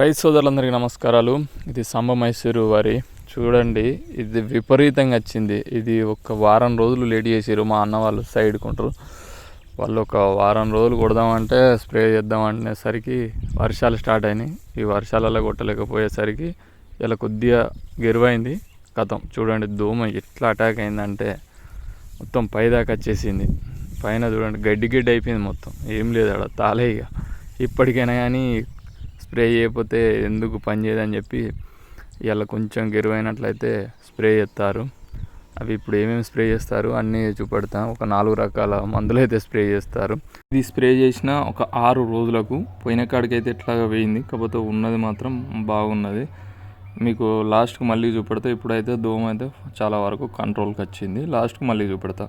రైతు సోదరులందరికీ నమస్కారాలు. ఇది సంబ మైసూరు వారి. చూడండి ఇది విపరీతంగా వచ్చింది. ఇది ఒక వారం రోజులు లేట్ చేసారు మా అన్న వాళ్ళు సైడ్ కొంటారు వాళ్ళు ఒక వారం రోజులు కొడదామంటే స్ప్రే చేద్దాం అనేసరికి వర్షాలు స్టార్ట్ అయినాయి. ఈ వర్షాలలో కొట్టలేకపోయేసరికి ఇలా కొద్దిగా గెరువైంది కథం చూడండి దోమ ఎట్లా అటాక్ అయిందంటే మొత్తం పైదాకా వచ్చేసింది. పైన చూడండి గడ్డి గడ్డి అయిపోయింది మొత్తం. ఏం లేదు అక్కడ తాలే ఇక. ఇప్పటికైనా కానీ స్ప్రే చేయకపోతే ఎందుకు పని చేయదని చెప్పి ఇలా కొంచెం గెరువైనట్లయితే స్ప్రే చేస్తారు. అవి ఇప్పుడు ఏమేమి స్ప్రే చేస్తారు అన్నీ చూపెడతా. ఒక నాలుగు రకాల మందులు అయితే స్ప్రే చేస్తారు. ఇది స్ప్రే చేసిన ఒక ఆరు రోజులకు పోయిన కాడికైతే ఎట్లాగా వేయింది. కాకపోతే ఉన్నది మాత్రం బాగున్నది. మీకు లాస్ట్కి మళ్ళీ చూపెడతా. ఇప్పుడైతే దోమ అయితే చాలా వరకు కంట్రోల్కి వచ్చింది. లాస్ట్కి మళ్ళీ చూపెడతా.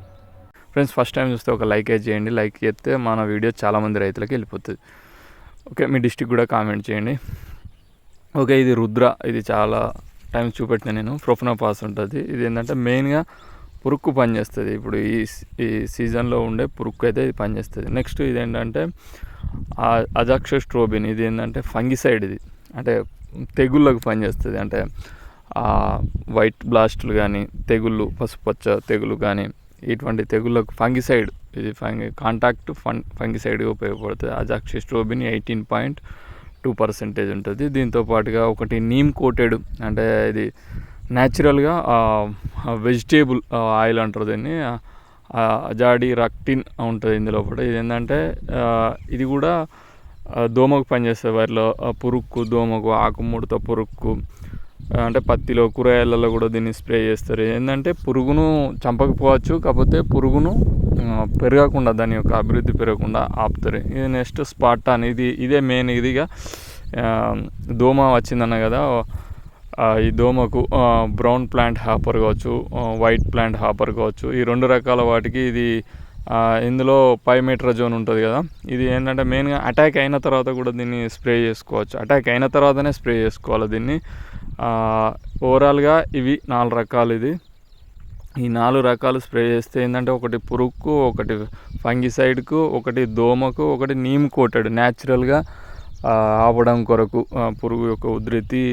ఫ్రెండ్స్ ఫస్ట్ టైం చూస్తే ఒక లైక్ అయితే చేయండి. లైక్ చేస్తే మన వీడియో చాలామంది రైతులకు వెళ్ళిపోతుంది. ఓకే మీ డిస్టిక్ కూడా కామెంట్ చేయండి. ఓకే ఇది రుద్ర. ఇది చాలా టైం చూపెట్టిన నేను. పాస్ ఉంటుంది. ఇది ఏంటంటే మెయిన్గా పురుక్కు పనిచేస్తుంది ఇప్పుడు ఈ ఈ సీజన్లో ఉండే పురుక్కు అయితే ఇది పనిచేస్తుంది నెక్స్ట్ ఇది ఏంటంటే అజాక్ష స్ట్రోబిన్. ఇది ఏంటంటే ఫంగిసైడ్ ఇది. అంటే తెగుళ్ళకు పనిచేస్తుంది అంటే వైట్ బ్లాస్టులు కానీ తెగుళ్ళు పసుపచ్చ తెగులు కానీ ఇటువంటి తెగుళ్ళకు ఫంగిసైడ్ ఇది ఫంగి కాంటాక్ట్ ఫన్ ఫంగిసైడ్గా ఉపయోగపడుతుంది. Azoxystrobin eighteen point two percentage ఉంటుంది. దీంతో పాటుగా ఒకటి నీమ్ కోటెడ్ అంటే ఇది న్యాచురల్గా వెజిటేబుల్ ఆయిల్ అంటారు దీన్ని. అజాడి రక్టిన్ ఉంటుంది ఇందులో కూడా. ఇది ఏంటంటే ఇది కూడా దోమకు పనిచేస్తుంది. వారిలో పురుక్కు దోమకు ఆకుముడత పురుక్కు అంటే పత్తిలో కూరగాయలలో కూడా దీన్ని స్ప్రే చేస్తారు. ఏంటంటే పురుగును చంపకపోవచ్చు కాకపోతే పురుగును పెరగకుండా దాని యొక్క అభివృద్ధి పెరగకుండా ఆపుతారు. ఇది నెక్స్ట్ స్పాట్ అని ఇది ఇదే మెయిన్ ఇదిగా దోమ వచ్చిందన్న కదా ఈ దోమకు బ్రౌన్ ప్లాంట్ హాపర్ కావచ్చు వైట్ ప్లాంట్ హాపర్ కావచ్చు ఈ రెండు రకాల వాటికి ఇది ఇందులో మీటర్ జోన్ ఉంటుంది కదా. ఇది ఏంటంటే మెయిన్గా అటాక్ అయిన తర్వాత కూడా దీన్ని స్ప్రే చేసుకోవచ్చు. అటాక్ అయిన తర్వాతనే స్ప్రే చేసుకోవాలి దీన్ని. ఓవరాల్గా ఇవి నాలుగు రకాలు ఇది. ఈ నాలుగు రకాలు స్ప్రే చేస్తే ఏంటంటే ఒకటి పురుగుకు ఒకటి ఫంగిసైడ్కు ఒకటి దోమకు ఒకటి నీమ్ కోటెడ్ న్యాచురల్గా ఆపడం కొరకు పురుగు యొక్క ఉధృతి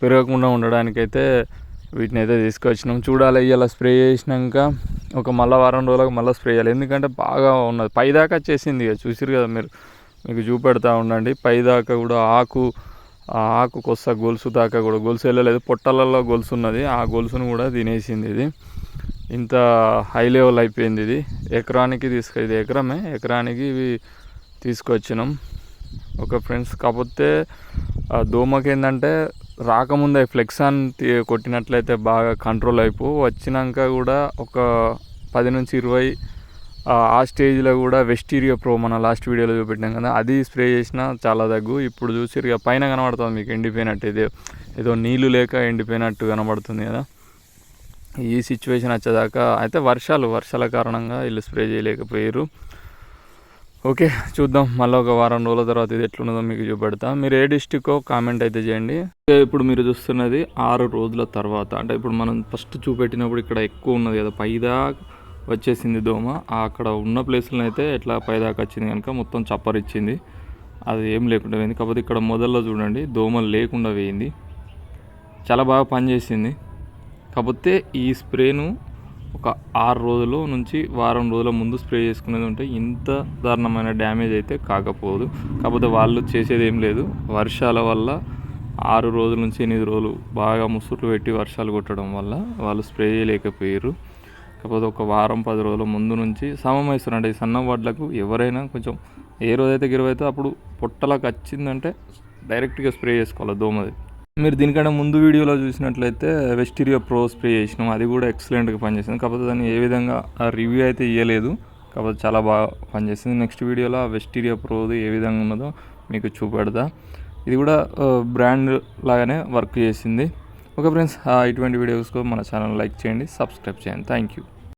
పెరగకుండా ఉండడానికైతే వీటిని అయితే తీసుకొచ్చినాం. చూడాలి ఇలా స్ప్రే చేసినాక ఒక మళ్ళీ వారం రోజులకు మళ్ళీ స్ప్రే చేయాలి. ఎందుకంటే బాగా ఉన్నది. పైదాకా వచ్చేసింది చూసిరు కదా మీరు. మీకు చూపెడతా ఉండండి. పైదాకా కూడా ఆకు ఆ ఆకు కొస్త గొలుసు దాకా కూడా. గొలుసు వెళ్ళలేదు. పొట్టలలో గొలుసు ఉన్నది. ఆ గొలుసును కూడా తినేసింది ఇది. ఇంత హై లెవెల్ అయిపోయింది ఇది. ఎకరానికి తీసుకు ఇది ఎకరమే. ఎకరానికి ఇవి తీసుకొచ్చినాం. ఒక ఫ్రెండ్స్ కాకపోతే దోమకి ఏంటంటే రాకముందే అని కొట్టినట్లయితే బాగా కంట్రోల్ అయిపో. వచ్చినాక కూడా ఒక పది నుంచి ఇరవై ఆ స్టేజ్లో కూడా వెస్టీరియో ప్రో మన లాస్ట్ వీడియోలో చూపెట్టాం కదా అది స్ప్రే చేసినా చాలా దగ్గు. ఇప్పుడు చూసి ఇక పైన కనబడుతుంది మీకు ఎండిపోయినట్టు. ఇది ఏదో నీళ్ళు లేక ఎండిపోయినట్టు కనబడుతుంది కదా. ఈ సిచ్యువేషన్ వచ్చేదాకా అయితే వర్షాలు వర్షాల కారణంగా వీళ్ళు స్ప్రే చేయలేకపోయారు ఓకే చూద్దాం. మళ్ళీ ఒక వారం రోజుల తర్వాత ఇది ఎట్లున్నదో మీకు చూపెడతా. మీరు ఏ డిస్టిక్కో కామెంట్ అయితే చేయండి. ఇప్పుడు మీరు చూస్తున్నది ఆరు రోజుల తర్వాత. అంటే ఇప్పుడు మనం ఫస్ట్ చూపెట్టినప్పుడు ఇక్కడ ఎక్కువ ఉన్నది కదా పైదా వచ్చేసింది దోమ. అక్కడ ఉన్న ప్లేస్లో అయితే ఎట్లా పైదాకా వచ్చింది కనుక మొత్తం చప్పరిచ్చింది అది ఏం లేకుండా పోయింది. కాకపోతే ఇక్కడ మొదల్లో చూడండి దోమలు లేకుండా పోయింది. చాలా బాగా పనిచేసింది. కాకపోతే ఈ స్ప్రేను ఒక ఆరు రోజుల నుంచి వారం రోజుల ముందు స్ప్రే చేసుకునేది ఉంటే ఇంత దారుణమైన డ్యామేజ్ అయితే కాకపోదు. కాకపోతే వాళ్ళు చేసేది ఏం లేదు. వర్షాల వల్ల ఆరు రోజుల నుంచి ఎనిమిది రోజులు బాగా ముసుట్లు పెట్టి వర్షాలు కొట్టడం వల్ల వాళ్ళు స్ప్రే చేయలేకపోయారు. కాకపోతే ఒక వారం పది రోజుల ముందు నుంచి సమమైస్తున్నారు. ఈ సన్న వడ్లకు ఎవరైనా కొంచెం ఏ రోజైతే గిరవైతే అప్పుడు పొట్టలకు వచ్చిందంటే డైరెక్ట్గా స్ప్రే చేసుకోవాలి దోమది. మీరు దీనికంటే ముందు వీడియోలో చూసినట్లయితే వెస్టీరియో ప్రో స్ప్రే చేసినాం. అది కూడా ఎక్సలెంట్గా పనిచేసింది. కాకపోతే దాన్ని ఏ విధంగా రివ్యూ అయితే ఇవ్వలేదు కాకపోతే చాలా బాగా పనిచేసింది. నెక్స్ట్ వీడియోలో ఆ వెస్టీరియా ప్రోది ఏ విధంగా ఉన్నదో మీకు చూపెడతా. ఇది కూడా బ్రాండ్ లాగానే వర్క్ చేసింది. ఓకే ఫ్రెండ్స్ ఇటువంటి వీడియోస్ మన ఛానల్ లైక్ చేయండి సబ్స్క్రైబ్ చేయండి. Thank you